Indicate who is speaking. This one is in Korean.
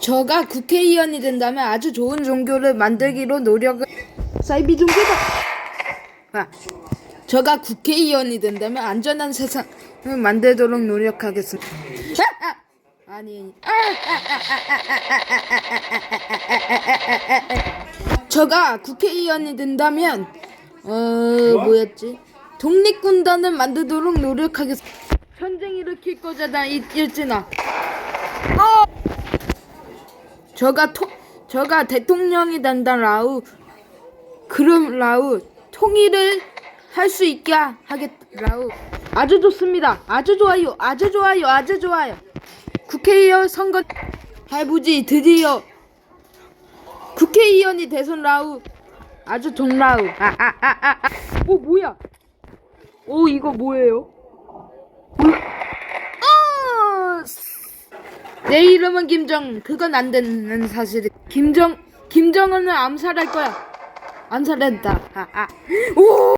Speaker 1: 저가 국회의원이 된다면 아주 좋은 종교를 만들기로 노력을 사이비 종교다. 아, 저가 국회의원이 된다면 안전한 세상을 만들도록 노력하겠습니다. 아, 아, 아니, 아, 저가 국회의원이 된다면 어 뭐였지? 독립군단을 만들도록 노력하겠습니다. 전쟁 일으킬 거잖아 이 일진아. 어! 저가 토, 저가 대통령이 된다 라우. 그럼 라우 통일을 할 수 있게 하겠 라우. 아주 좋습니다. 아주 좋아요. 아주 좋아요. 아주 좋아요. 국회의원 선거 할부지 드디어 국회의원이 대선 라우 아주 동라우 아 아 아아 아, 오 뭐야 오 이거 뭐예요 어! 내 이름은 김정 그건 안 되는 사실 김정 김정은을 암살할 거야. 암살했다. 아 아. 오